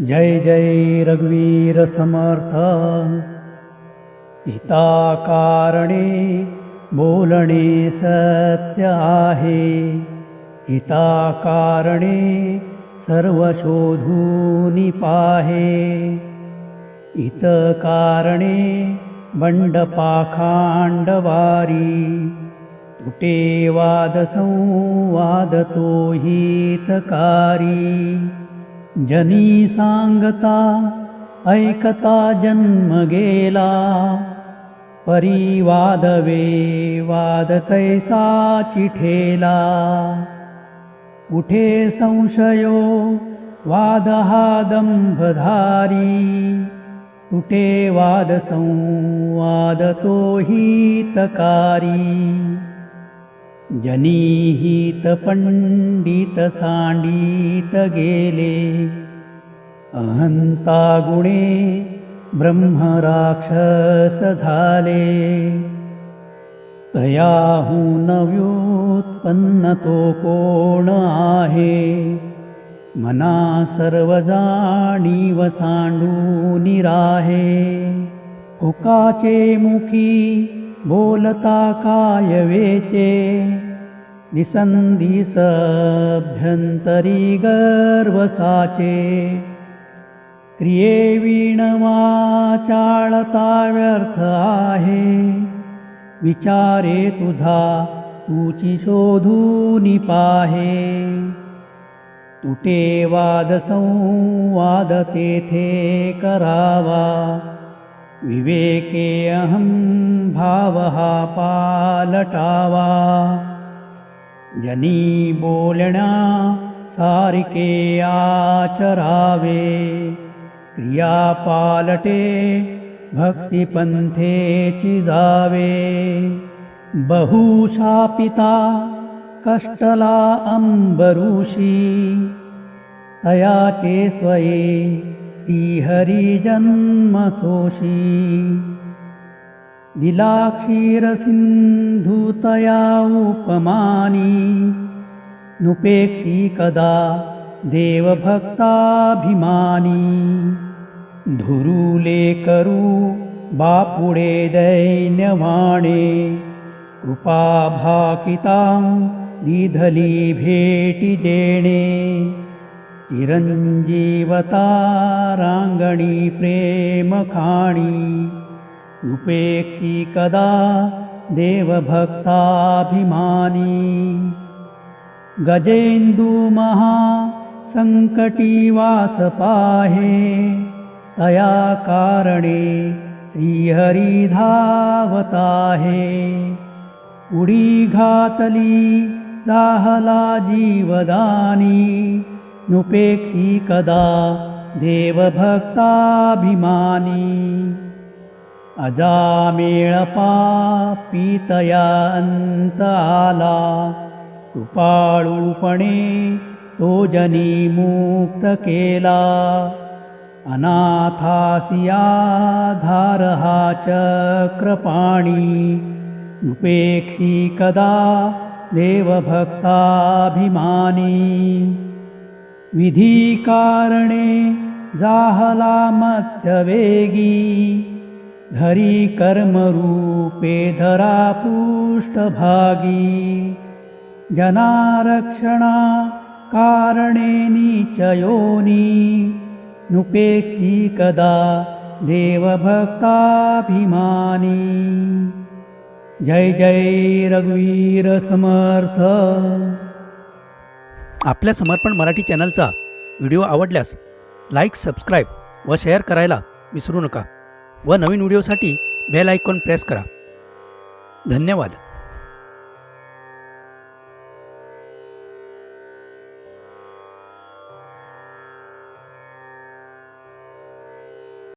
जय जय रघुवीर समर्थ। पिता कारणे बोलणे सत्य हिता कारणे सर्व शोधूनि पाहे। इत कारणे बण्डपाखाण्डवारी तुटे वादसंवाद तो हितकारी जनी सांगता ऐकता जन्म गेला परिवादवे वाद तैसा चिठेला। उठे संशयो वाद हा दंभधारी तुटे वाद संवाद तो हितकारी जनीहित पंडित सांडित गेले अहंता गुणे कोण आहे मना सर्व जाणीव सांडू निराहे हुकाचे मुखी बोलता काय वेचे दिसंदिस गर्वसाचे क्रिये विणवाचाळता व्यर्थ आहे. विचारे तुझा तुची शोधूनी पाहे. तुटे वाद संवाद तेथे करावा. विवेके अहं भाव हा पालटावा। जनी बोलण्या सारिके आचरावे। क्रिया पालटे भक्तिपंथेची जावे बहुशापिता कष्टला अंबरुषी तयाचे स्वये श्रीहरी जन्मसोषी दिला क्षीरसिन्धुतया उपमानी। नुपेक्षी कदा देवभक्ताभिमानी। धुरुले करू बापुडे दैन्यवाणे। कृपा भाकितां दिधली भेटी जेणे चिरञ्जीवता राङ्गणी प्रेमखाणी उपेक्षी कदा देवभक्ताभिमानी। गजेन्दुमहा सङ्कटीवास पाहे तया कारणे श्रीहरिधावताहे। उडी घातली जाहला जीवदानी नुपेक्षी कदा देवभक्ताभिमानी। अजामेळपा पीतया अंत आला कृपाळूपणे तो जनी मुक्त केला अनाथासिया धार हा चक्रपाणी नुपेक्षी कदा देवभक्ताभिमानी विधी कारणे जाहला मत्स्यवेगी धरी कर्मरूपे धरा पृष्ठभागी जनारक्षणा कारणे नीचयोनी नुपेक्षी कदा देवभक्ताभिमानी। जय जय रघुवीर समर्थ आपल्या समर्पण मराठी चॅनलचा व्हिडिओ आवडल्यास लाईक सबस्क्राईब व शेअर करायला विसरू नका व नवीन व्हिडिओसाठी बेल आयकॉन प्रेस करा. धन्यवाद.